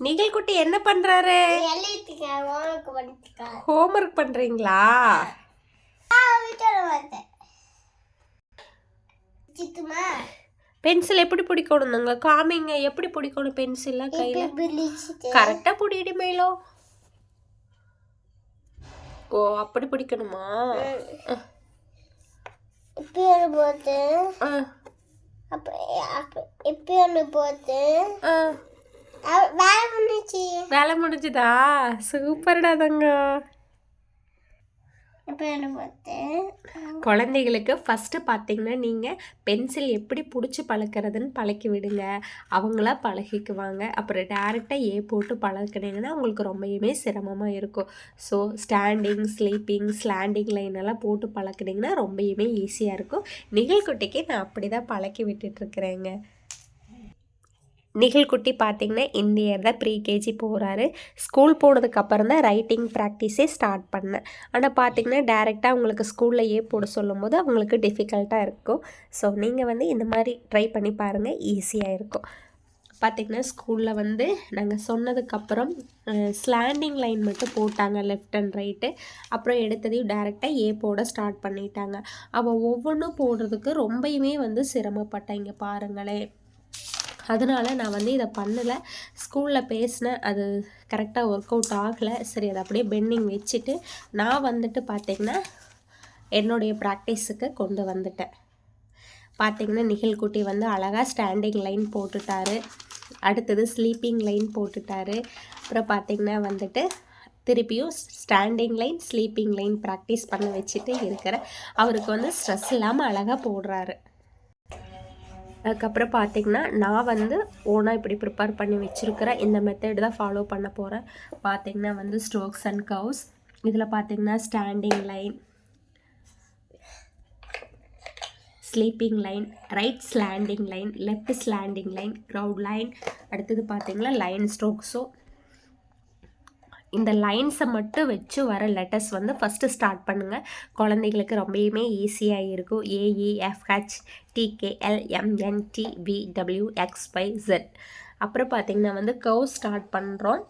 நிகழ்குட்டி என்ன பண்றாரு? ஹோம்ஒர்க் பண்றீங்களா? பென்சில் எப்படி பிடிக்கணுங்க காமிங்க எப்படி பிடிக்கணும் பென்சில்லாம் கையில? கரெக்டா பிடிடி மேலோ ஓ அப்படி பிடிக்கணுமா? போட்டு இப்போ ஒன்று போட்டு வேலை வேலை முடிஞ்சுதா? சூப்பர்டா தங்கம். குழந்தைகளுக்கு ஃபஸ்ட்டு பார்த்தீங்கன்னா நீங்கள் பென்சில் எப்படி பிடிச்சி பழக்கிறதுன்னு பழக்கி விடுங்க. அவங்களா பழகிக்குவாங்க. அப்புறம் டேரெக்டாக ஏ போட்டு பழக்கினீங்கன்னா உங்களுக்கு ரொம்பவுமே சிரமமாக இருக்கும். So standing sleeping slanting line எல்லாம் போட்டு பழக்கினீங்கன்னா ரொம்பவுமே ஈஸியாக இருக்கும். நிகழ்குட்டிக்கு நான் அப்படி தான் பழக்கி விட்டுட்ருக்குறேங்க நிகழ்குட்டி பார்த்தீங்கன்னா இந்த இயர் தான் ப்ரீ கேஜி போகிறாரு ஸ்கூல் போனதுக்கப்புறம் தான் ரைட்டிங் ப்ராக்டிஸே ஸ்டார்ட் பண்ணேன். ஆனால் பார்த்தீங்கன்னா டேரெக்டாக அவங்களுக்கு ஸ்கூல்லையே போட சொல்லும்போது அவங்களுக்கு டிஃபிகல்ட்டாக இருக்கும். ஸோ நீங்கள் வந்து இந்த மாதிரி ட்ரை பண்ணி பாருங்கள் ஈஸியாக இருக்கும். பார்த்திங்கன்னா ஸ்கூலில் வந்து நாங்கள் சொன்னதுக்கப்புறம் ஸ்லாண்டிங் லைன் மட்டும் போட்டாங்க லெஃப்ட் அண்ட் ரைட்டு அப்புறம் எடுத்ததையும் டேரெக்டாக ஏ போட ஸ்டார்ட் பண்ணிட்டாங்க. அவள் ஒவ்வொன்றும் போடுறதுக்கு ரொம்பயுமே வந்து சிரமப்பட்டேன் இங்கே பாருங்களேன். அதனால நான் வந்து இதை பண்ணலை. ஸ்கூலில் பேசினேன். அது கரெக்டாக ஒர்க் அவுட் ஆகலை. சரி அதை அப்படியே பெண்டிங் வச்சுட்டு நான் வந்துட்டு பார்த்திங்கன்னா என்னுடைய ப்ராக்டிஸுக்கு கொண்டு வந்துட்டேன். பார்த்திங்கன்னா நிகழ்குட்டி வந்து அழகாக ஸ்டாண்டிங் லைன் போட்டுட்டாரு. அடுத்தது ஸ்லீப்பிங் லைன் போட்டுட்டாரு. அப்புறம் பார்த்திங்கன்னா வந்துட்டு திருப்பியும் standing line sleeping line practice பண்ண வச்சுட்டு இருக்கிறேன். அவருக்கு வந்து ஸ்ட்ரெஸ் இல்லாமல் அழகாக போடுறாரு. அதுக்கப்புறம் பார்த்தீங்கன்னா நான் வந்து ஓனாக இப்படி ப்ரிப்பேர் பண்ணி வச்சுருக்கிறேன் இந்த மெத்தட் தான் ஃபாலோ பண்ண போகிறேன் பார்த்தீங்கன்னா வந்து ஸ்ட்ரோக்ஸ் அண்ட் கவுஸ் இதில் பார்த்தீங்கன்னா standing line sleeping line right slanting line left slanting line curved line அடுத்தது பார்த்தீங்கன்னா லைன் ஸ்ட்ரோக்ஸோ இந்த லைன்ஸை மட்டும் வச்சு வர லெட்டர்ஸ் வந்து ஃபஸ்ட்டு ஸ்டார்ட் பண்ணுங்கள் குழந்தைகளுக்கு ரொம்பயுமே ஈஸியாக இருக்கும். A E F H T K L M N T P W X Y Z அப்புறம் பார்த்திங்கன்னா வந்து கவ் ஸ்டார்ட் பண்ணுறோம்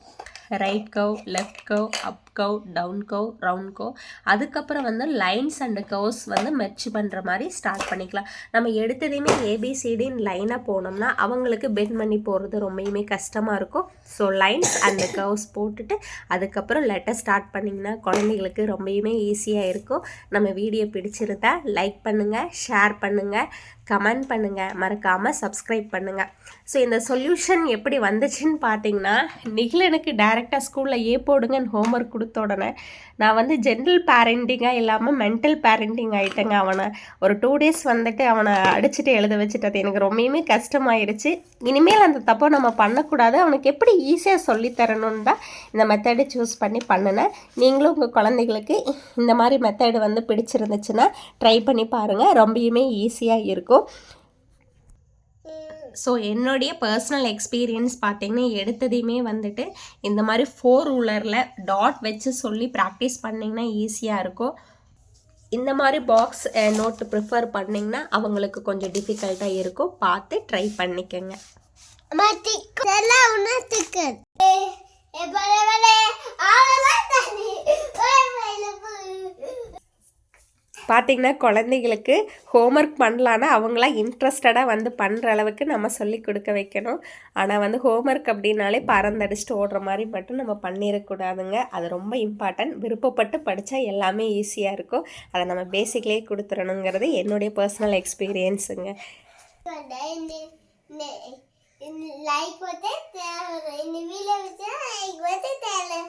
right curve left curve up curve down curve round curve அதுக்கப்புறம் வந்து லைன்ஸ் அண்டு கவ்ஸ் வந்து மெர்ச் பண்ணுற மாதிரி start பண்ணிக்கலாம். நம்ம எடுத்ததையுமே ஏபிசிடின்னு லைனாக போனோம்னா அவங்களுக்கு பெட் பண்ணி போகிறது ரொம்பயுமே கஷ்டமாக இருக்கும். ஸோ லைன்ஸ் அண்ட் கவ்ஸ் போட்டுட்டு அதுக்கப்புறம் லெட்டர் ஸ்டார்ட் பண்ணிங்கன்னா குழந்தைங்களுக்கு ரொம்பயுமே ஈஸியாக இருக்கும். நம்ம வீடியோ பிடிச்சிருந்தா லைக் பண்ணுங்கள் ஷேர் பண்ணுங்கள் கமெண்ட் பண்ணுங்கள் மறக்காமல் சப்ஸ்கிரைப் பண்ணுங்கள் ஸோ இந்த சொல்யூஷன் எப்படி வந்துச்சுன்னு பார்த்தீங்கன்னா நிகிலனுக்கு டேரெக்டாக ஸ்கூலில் ஏ போடுங்கன்னு ஹோம்ஒர்க் கொடுத்த உடனே நான் வந்து ஜென்ரல் பேரண்டிங்காக இல்லாமல் மென்டல் பேரண்டிங் ஆகிட்டேங்க அவனை. ஒரு டூ டேஸ் வந்துட்டு அவனை அடிச்சுட்டு எழுத வச்சுட்டு அது எனக்கு ரொம்பவுமே கஷ்டமாயிருச்சு. இனிமேல் அந்த தப்பை நம்ம பண்ணக்கூடாது. அவனுக்கு எப்படி ஈஸியாக சொல்லித்தரணும்னு தான் இந்த மெத்தடு சூஸ் பண்ணி பண்ணினேன். நீங்களும் உங்கள் குழந்தைகளுக்கு இந்த மாதிரி மெத்தடு வந்து பிடிச்சிருந்துச்சுன்னா ட்ரை பண்ணி பாருங்கள் ரொம்பவுமே ஈஸியாக இருக்கும். ஸோ என்னுடைய பர்சனல் எக்ஸ்பீரியன்ஸ் பார்த்தீங்கன்னா எடுத்ததையுமே வந்துட்டு இந்த மாதிரி ஃபோர் ரூலரில் டாட் வச்சு சொல்லி ப்ராக்டிஸ் பண்ணிங்கன்னா ஈஸியாக இருக்கும். இந்த மாதிரி பாக்ஸ் நோட்டு ப்ரிஃபர் பண்ணிங்கன்னா அவங்களுக்கு கொஞ்சம் டிஃபிகல்ட்டாக இருக்கும். பார்த்து ட்ரை பண்ணிக்கோங்க. எல்லாம் ஆகலாம் தண்ணி பார்த்திங்கன்னா குழந்தைகளுக்கு ஹோம்ஒர்க் பண்ணலான்னா அவங்களாம் இன்ட்ரெஸ்டடாக வந்து பண்ணுற அளவுக்கு நம்ம சொல்லி கொடுக்க வைக்கணும். ஆனால் வந்து ஹோம்ஒர்க் அப்படின்னாலே பறந்தடிச்சுட்டு ஓடுற மாதிரி மட்டும் நம்ம பண்ணிடக்கூடாதுங்க அது ரொம்ப இம்பார்ட்டன்ட் விருப்பப்பட்டு படித்தா எல்லாமே ஈஸியாக இருக்கும். அதை நம்ம பேசிக்லேயே கொடுத்துடணுங்கிறது என்னுடைய பர்சனல் எக்ஸ்பீரியன்ஸுங்க லைக் போட்டு இந்த வீடியோ வச்சா லைக் போட்டு தேவை